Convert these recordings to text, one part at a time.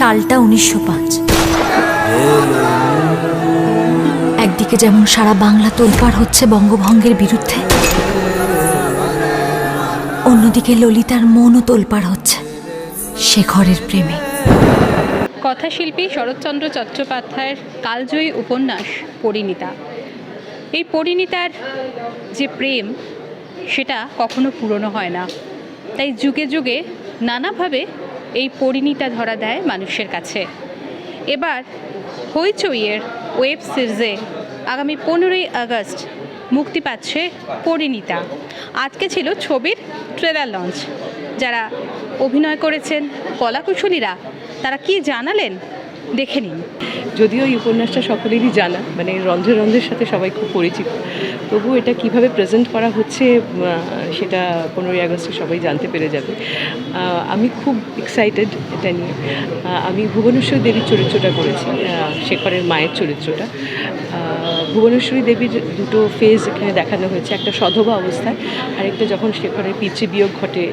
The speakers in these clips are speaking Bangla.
সালটা উনিশশো পাঁচ। একদিকে যেমন সারা বাংলা তোলপাড় হচ্ছে বঙ্গভঙ্গের বিরুদ্ধে, অন্যদিকে ললিতার মনও তোলপাড় হচ্ছে শেখরের প্রেমে। কথাশিল্পী শরৎচন্দ্র চট্টোপাধ্যায়ের কালজয়ী উপন্যাস পরিণীতা। এই পরিণীতার যে প্রেম, সেটা কখনো পুরনো হয় না। তাই যুগে যুগে নানাভাবে এই পরিণীতা ধরা দেয় মানুষের কাছে। এবার হইচইয়ের ওয়েব সিরিজে আগামী পনেরোই আগস্ট মুক্তি পাচ্ছে পরিণীতা। আজকে ছিল ছবির ট্রেলার লঞ্চ যারা অভিনয় করেছেন, কলাকুশলীরা, তারা কি জানালেন? দেখে নিন। যদিও এই উপন্যাসটা সকলেরই জানা মানে রন্ধ্রে রন্ধ্রের সাথে সবাই খুব পরিচিত। তবুও এটা কীভাবে প্রেজেন্ট করা হচ্ছে সেটা পনেরোই আগস্টে সবাই জানতে পেরে যাবে। আমি খুব এক্সাইটেড এটা নিয়ে। আমি ভুবনেশ্বরী দেবীর চরিত্রটা করেছি শেখরের মায়ের চরিত্রটা। ভুবনেশ্বরী দেবীর দুটো ফেজ এখানে দেখানো হয়েছে, একটা সধবা অবস্থায়, আরেকটা যখন শেখরের পিতৃ বিয়োগ ঘটে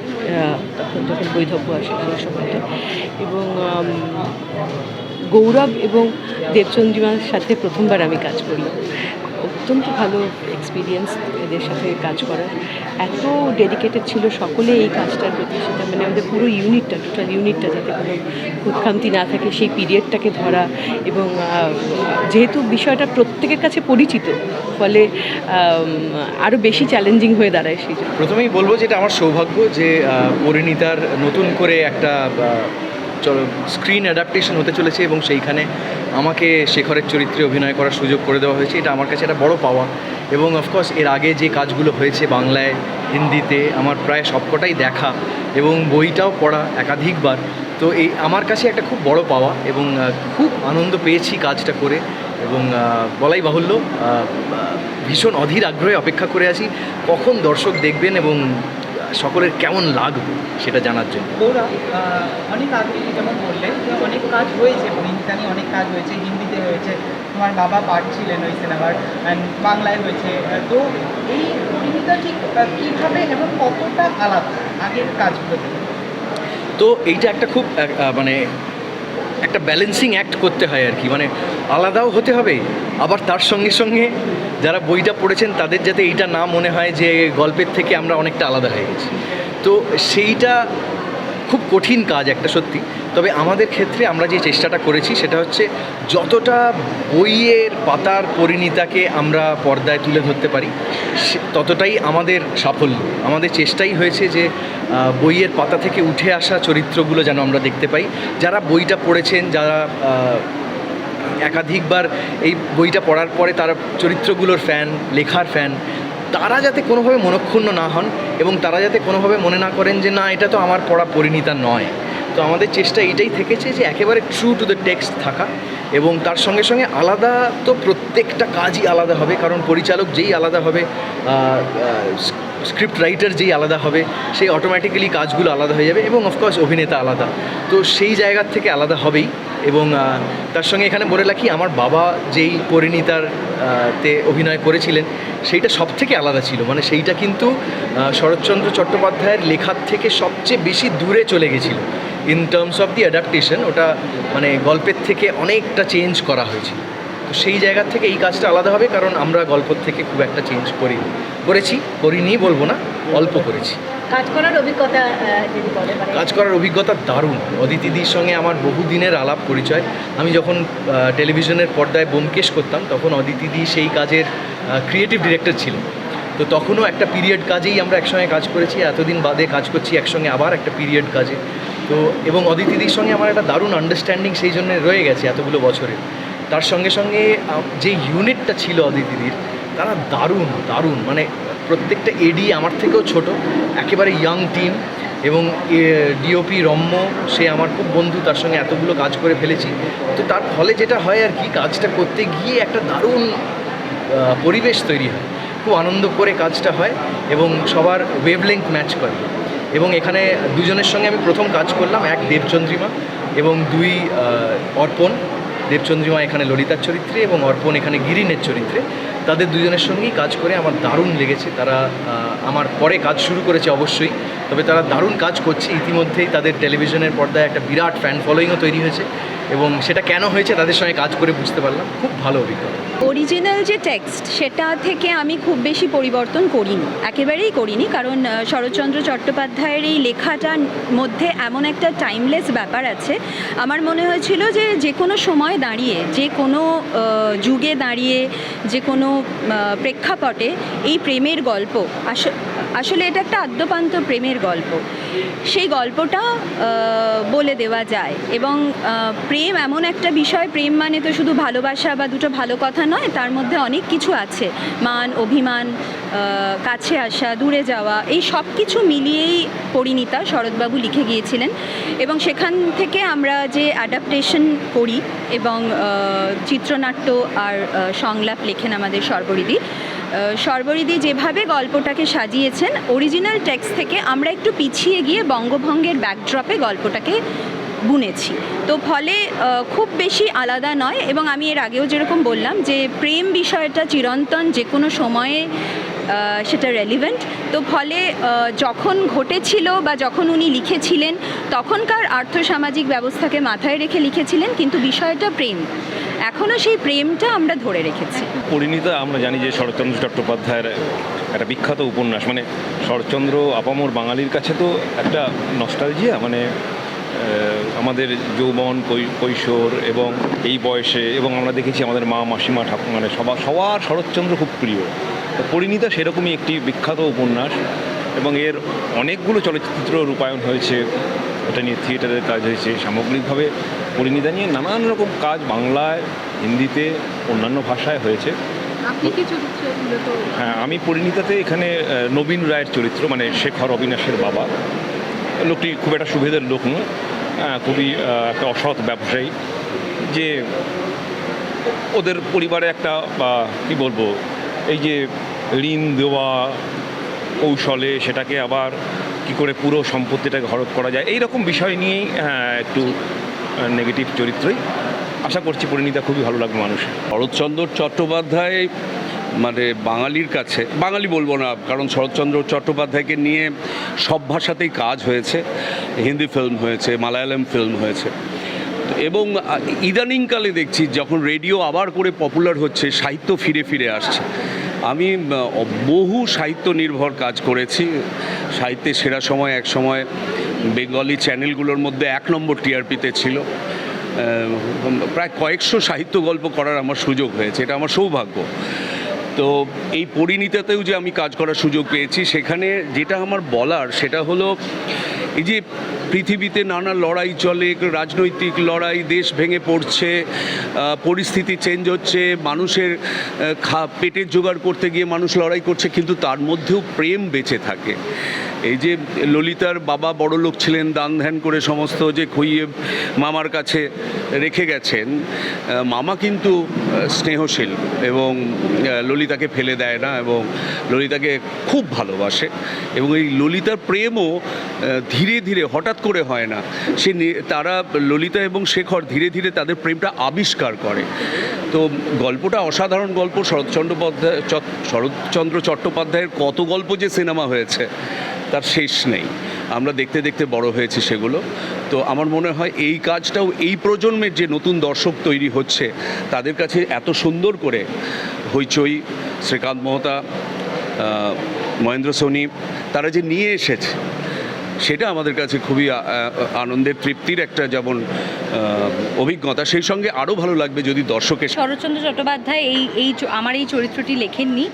তখন যখন বৈধব্য আসে সময়টা এবং গৌরব এবং দেবচন্দ্রিমার সাথে প্রথমবার আমি কাজ করি। অত্যন্ত ভালো এক্সপিরিয়েন্স এদের সাথে কাজ করার। এত ডেডিকেটেড ছিল সকলে এই কাজটার প্রতি, সেটা মানে আমাদের পুরো ইউনিটটা টোটাল ইউনিটটা যাতে কোনো খুঁতখামতি না থাকে, সেই পিরিয়ডটাকে ধরা এবং যেহেতু বিষয়টা প্রত্যেকের কাছে পরিচিত, ফলে আরও বেশি চ্যালেঞ্জিং হয়ে দাঁড়ায় সেই প্রথমেই বলব যে এটা আমার সৌভাগ্য যে পরিণীতার নতুন করে একটা স্ক্রিন অ্যাডাপ্টেশন হতে চলেছে এবং সেইখানে আমাকে শেখরের চরিত্রে অভিনয় করার সুযোগ করে দেওয়া হয়েছে। এটা আমার কাছে একটা বড় পাওয়া। এবং অফকোর্স এর আগে যে কাজগুলো হয়েছে বাংলায়, হিন্দিতে, আমার প্রায় সবকটাই দেখা এবং বইটাও পড়া একাধিকবার। তো এই আমার কাছে একটা খুব বড় পাওয়া এবং খুব আনন্দ পেয়েছি কাজটা করে এবং বলাই বাহুল্য ভীষণ অধীর আগ্রহে অপেক্ষা করে আছি। কখন দর্শক দেখবেন এবং সকলের কেমন লাগবে সেটা জানার জন্য? গৌরব অনেক আগে যেমন বললেন যে অনেক কাজ হয়েছে হিন্দিতে অনেক কাজ হয়েছে হিন্দিতে হয়েছে। তোমার বাবা পার্ট ছিলেন ওই সিনেমার বাংলায় হয়েছে। তো এই পরিণীতা ঠিক কীভাবে এবং কতটা আলাদা আগের কাজগুলো তো এইটা একটা খুব মানে একটা ব্যালেন্সিং অ্যাক্ট করতে হয় আর কি। মানে আলাদাও হতে হবে, আবার তার সঙ্গে সঙ্গে যারা বইটা পড়েছেন তাদের যাতে এইটা না মনে হয় যে গল্পের থেকে আমরা অনেকটা আলাদা হয়ে গেছি। তো সেইটা খুব কঠিন কাজ একটা সত্যি। তবে আমাদের ক্ষেত্রে আমরা যে চেষ্টাটা করেছি সেটা হচ্ছে যতটা বইয়ের পাতার পরিণীতাকে আমরা পর্দায় তুলে ধরতে পারি ততটাই আমাদের সাফল্য। আমাদের চেষ্টাই হয়েছে যে বইয়ের পাতা থেকে উঠে আসা চরিত্রগুলো যেন আমরা দেখতে পাই। যারা বইটা পড়েছেন, যারা একাধিকবার এই বইটা পড়ার পরে তারা চরিত্রগুলোর ফ্যান লেখার ফ্যান তারা যাতে কোনোভাবে মনক্ষুণ্ণ না হন এবং তারা যাতে কোনোভাবে মনে না করেন যে, না, এটা তো আমার পড়া পরিণীতা নয়। তো আমাদের চেষ্টা এটাই থেকেছে যে, একেবারে ট্রু টু দ্য টেক্সট থাকা এবং তার সঙ্গে সঙ্গে আলাদা তো প্রত্যেকটা কাজই আলাদা হবে। কারণ পরিচালক যেই আলাদা হবে স্ক্রিপ্ট রাইটার যেই আলাদা হবে, সেই অটোমেটিক্যালি কাজগুলো আলাদা হয়ে যাবে এবং অফকোর্স অভিনেতা আলাদা। তো সেই জায়গার থেকে আলাদা হবেই। এবং তার সঙ্গে এখানে বলে রাখি, আমার বাবা যেই পরিণীতার তে অভিনয় করেছিলেন, সেইটা সব থেকে আলাদা ছিল। মানে সেইটা কিন্তু শরৎচন্দ্র চট্টোপাধ্যায়ের লেখার থেকে সবচেয়ে বেশি দূরে চলে গেছিল। In terms of the adaptation ওটা মানে গল্পের থেকে অনেকটা চেঞ্জ করা হয়েছিল। তো সেই জায়গা থেকে এই কাজটা আলাদা হবে, কারণ আমরা গল্প থেকে খুব একটা চেঞ্জ করি, করেছি, করিনি বলব না, অল্প করেছি। কাজ করার অভিজ্ঞতা যদি বলে মানে কাজ করার অভিজ্ঞতা দারুণ। অদিতিদির সঙ্গে আমার বহুদিনের আলাপ পরিচয়। আমি যখন টেলিভিশনের পর্দায় বোমকেশ করতাম, তখন অদিতিদি সেই কাজের ক্রিয়েটিভ ডিরেক্টর ছিলেন। তো তখনও একটা পিরিয়ড কাজেই আমরা একসঙ্গে কাজ করেছি। এতদিন বাদে কাজ করছি একসঙ্গে আবার একটা পিরিয়ড কাজে। তো, এবং অদিতিদির সঙ্গে আমার একটা দারুণ আন্ডারস্ট্যান্ডিং সেই জন্য রয়ে গেছে এতগুলো বছরে। তার সঙ্গে সঙ্গে যে ইউনিটটা ছিল অদিতিদির, তারা দারুণ দারুণ। মানে প্রত্যেকটা এডি আমার থেকেও ছোট, একেবারে ইয়াং টিম এবং ডিওপি রম্য, সে আমার খুব বন্ধু, তার সঙ্গে এতগুলো কাজ করে ফেলেছি। তো তার ফলে যেটা হয় আর কি, কাজটা করতে গিয়ে একটা দারুণ পরিবেশ তৈরি হয়। খুব আনন্দ করে কাজটা হয় এবং সবার ওয়েভলেংথ ম্যাচ করে। এবং এখানে দুজনের সঙ্গে আমি প্রথম কাজ করলাম, এক দেবচন্দ্রিমা এবং দুই অর্পণ। দেবচন্দ্রিমা এখানে ললিতার চরিত্রে এবং অর্পণ এখানে গিরিনের চরিত্রে। তাদের দুজনের সঙ্গেই কাজ করে আমার দারুণ লেগেছে। তারা আমার পরে কাজ শুরু করেছে অবশ্যই। তবে তারা দারুণ কাজ করছে। ইতিমধ্যেই তাদের টেলিভিশনের পর্দায় একটা বিরাট ফ্যান ফলোয়িংও তৈরি হয়েছে। এবং সেটা কেন হয়েছে তাদের সঙ্গে কাজ করে বুঝতে পারলাম। খুব ভালো অভিজ্ঞতা। অরিজিনাল যে টেক্সট সেটা থেকে আমি খুব বেশি পরিবর্তন করিনি। একেবারেই করিনি, কারণ শরৎচন্দ্র চট্টোপাধ্যায়ের এই লেখাটার মধ্যে এমন একটা টাইমলেস ব্যাপার আছে। আমার মনে হয়েছিল যে যে কোনো সময় দাঁড়িয়ে যে কোনো যুগে দাঁড়িয়ে যে কোনো প্রেক্ষাপটে এই প্রেমের গল্প আস- আসলে এটা একটা আদ্যপান্ত প্রেমের গল্প। সেই গল্পটা বলে দেওয়া যায় এবং প্রেম এমন একটা বিষয়, প্রেম মানে তো শুধু ভালোবাসা বা দুটো ভালো কথা নয়, তার মধ্যে অনেক কিছু আছে। মান, অভিমান কাছে আসা, দূরে যাওয়া, এই সব কিছু মিলিয়েই পরিণীতা শরৎবাবু লিখে গিয়েছিলেন এবং সেখান থেকে আমরা যে অ্যাডাপ্টেশন করি এবং চিত্রনাট্য আর সংলাপ লেখেন আমাদের সর্বরিদি সর্বরিদি যেভাবে গল্পটাকে সাজিয়েছেন অরিজিনাল টেক্সট থেকে আমরা একটু পিছিয়ে গিয়ে বঙ্গভঙ্গের ব্যাকড্রপে গল্পটাকে বুনেছি। তো ফলে খুব বেশি আলাদা নয় এবং আমি এর আগেও যেরকম বললাম যে প্রেম বিষয়টা চিরন্তন যে কোনো সময়ে সেটা রেলিভেন্ট তো ফলে যখন ঘটেছিল বা যখন উনি লিখেছিলেন, তখনকার আর্থসামাজিক ব্যবস্থাকে মাথায় রেখে লিখেছিলেন, কিন্তু বিষয়টা প্রেম। এখনও সেই প্রেমটা আমরা ধরে রেখেছি। পরিণীতা, আমরা জানি যে শরৎচন্দ্র চট্টোপাধ্যায়ের একটা বিখ্যাত উপন্যাস মানে শরৎচন্দ্র আপামর বাঙালির কাছে তো একটা নস্টালজিয়া মানে আমাদের যৌবন কৈশোর এবং এই বয়সে, এবং আমরা দেখেছি আমাদের মা, মাসিমা ঠাকুর মানে সবার সবার শরৎচন্দ্র খুব প্রিয়। পরিণীতা সেরকমই একটি বিখ্যাত উপন্যাস এবং এর অনেকগুলো চলচ্চিত্র রূপায়ণ হয়েছে। এটা নিয়ে থিয়েটারের কাজ হয়েছে। সামগ্রিকভাবে পরিণীতা নিয়ে নানান রকম কাজ বাংলায় হিন্দিতে অন্যান্য ভাষায় হয়েছে। হ্যাঁ আমি পরিণীতাতে এখানে নবীন রায়ের চরিত্র মানে শেখর অবিনাশের বাবা। লোকটি খুব একটা সুবিধের লোক নয় খুবই একটা অসৎ ব্যবসায়ী। যে ওদের পরিবারে একটা বা কী বলব এই যে ঋণ দেওয়া কৌশলে সেটাকে আবার কি করে পুরো সম্পত্তিটাকে হরপ করা যায়? এই রকম বিষয় নিয়েই হ্যাঁ, একটু নেগেটিভ চরিত্রই। আশা করছি পরিণীতা খুবই ভালো লাগবে মানুষের। শরৎচন্দ্র চট্টোপাধ্যায় মানে বাঙালির কাছে বাঙালি বলব না কারণ শরৎচন্দ্র চট্টোপাধ্যায়কে নিয়ে সব ভাষাতেই কাজ হয়েছে। হিন্দি ফিল্ম হয়েছে মালায়ালাম ফিল্ম হয়েছে। এবং ইদানিংকালে দেখছি যখন রেডিও আবার করে পপুলার হচ্ছে সাহিত্য ফিরে ফিরে আসছে। আমি বহু সাহিত্য নির্ভর কাজ করেছি। সাহিত্যে সেরা সময় এক সময় বেঙ্গলি চ্যানেলগুলোর মধ্যে এক নম্বর টিআরপিতে ছিল। প্রায় কয়েকশো সাহিত্য গল্প করার আমার সুযোগ হয়েছে, এটা আমার সৌভাগ্য। তো এই পরিণীতাতেও যে আমি কাজ করার সুযোগ পেয়েছি, সেখানে যেটা আমার বলার সেটা হলো, এই যে পৃথিবীতে নানা লড়াই চলে, রাজনৈতিক লড়াই, দেশ ভেঙে পড়ছে পরিস্থিতি চেঞ্জ হচ্ছে, মানুষের খা, পেটের জোগাড় করতে গিয়ে মানুষ লড়াই করছে, কিন্তু তার মধ্যেও প্রেম বেঁচে থাকে। এই যে ললিতার বাবা বড় লোক ছিলেন, দান ধ্যান করে সমস্ত যে খুইয়ে মামার কাছে রেখে গেছেন মামা কিন্তু স্নেহশীল এবং ললিতাকে ফেলে দেয় না এবং ললিতাকে খুব ভালোবাসে এবং এই ললিতার প্রেমও ধীরে ধীরে হঠাৎ করে হয় না। সে তারা ললিতা এবং শেখর ধীরে ধীরে তাদের প্রেমটা আবিষ্কার করে। তো গল্পটা অসাধারণ গল্প, শরৎচন্দ্রপাধ্যায় শরৎচন্দ্র চট্টোপাধ্যায়ের কত গল্প যে সিনেমা হয়েছে। তার শেষ নেই। আমরা দেখতে দেখতে বড় হয়েছে সেগুলো। তো আমার মনে হয় এই কাজটাও এই প্রজন্মের যে নতুন দর্শক তৈরি হচ্ছে, তাদের কাছে এত সুন্দর করে হইচই শ্রীকান্ত মহতা মহেন্দ্র সোনি, তারা যে নিয়ে এসেছে সেটা আমাদের কাছে খুবই আনন্দের তৃপ্তির একটা যেমন অভিজ্ঞতা। সেই সঙ্গে আরও ভালো লাগবে যদি দর্শকের শরৎচন্দ্র চট্টোপাধ্যায় এই এই আমার এই চরিত্রটি লেখেননি।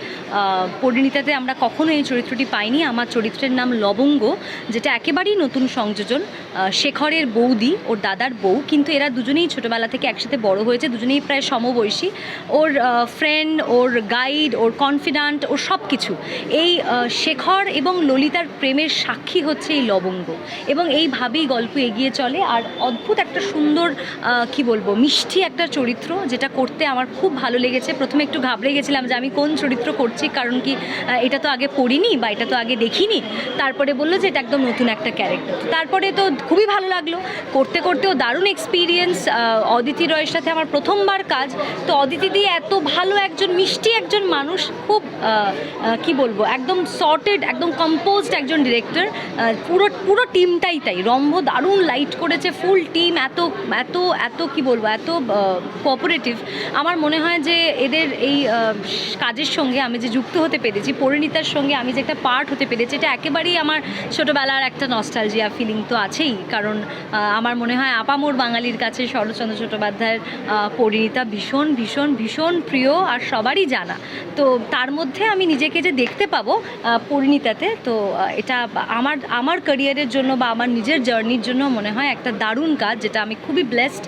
পরিণীতাতে আমরা কখনো এই চরিত্রটি পাইনি। আমার চরিত্রের নাম লবঙ্গ, যেটা একেবারেই নতুন সংযোজন। শেখরের বৌদি, ওর দাদার বউ, কিন্তু এরা দুজনেই ছোটোবেলা থেকে একসাথে বড় হয়েছে, দুজনেই প্রায় সমবয়সী। ওর ফ্রেন্ড ওর গাইড ওর কনফিডেন্ট ওর সব কিছু এই শেখর এবং ললিতার প্রেমের সাক্ষী হচ্ছে এই লবঙ্গ এবং এইভাবেই গল্প এগিয়ে চলে। আর অদ্ভুত একটা সুন্দর কি বলব, মিষ্টি একটা চরিত্র যেটা করতে আমার খুব ভালো লেগেছে। প্রথমে একটু ঘাবড়ে গেছিলাম যে আমি কোন চরিত্র করছি, কারণ কি এটা তো আগে পড়িনি বা এটা তো আগে দেখিনি। তারপরে বলল যে এটা একদম নতুন একটা ক্যারেক্টার। তারপরে তো খুবই ভালো লাগল। করতে করতেও দারুণ এক্সপিরিয়েন্স অদিতি রয়ের সাথে আমার প্রথমবার কাজ। তো অদিতি দিয়ে এত ভালো একজন, মিষ্টি একজন মানুষ, খুব কি বলব, একদম সর্টেড একদম কম্পোজড একজন ডিরেক্টর পুরো পুরো পুরো টিমটাই তাই। রম্ভ দারুণ লাইট করেছে ফুল টিম এত এত এত কি বলব, এত কোঅপারেটিভ আমার মনে হয় যে এদের এই কাজের সঙ্গে আমি যে যুক্ত হতে পেরেছি, পরিণীতার সঙ্গে আমি যে একটা পার্ট হতে পেরেছি, এটা একেবারেই আমার ছোটোবেলার একটা নস্টালজিয়া ফিলিং তো আছেই। কারণ আমার মনে হয় আপামোর বাঙালির কাছে শরৎচন্দ্র চট্টোপাধ্যায়ের পরিণীতা ভীষণ ভীষণ ভীষণ প্রিয় আর সবারই জানা। তো তার মধ্যে আমি নিজেকে যে দেখতে পাবো পরিণীতাতে, তো এটা আমার আমার ক্যারিয়ারের জন্য বা আমার নিজের জার্নির জন্য মনে হয় একটা দারুণ কাজ, যেটা আমি খুবই ব্লেসড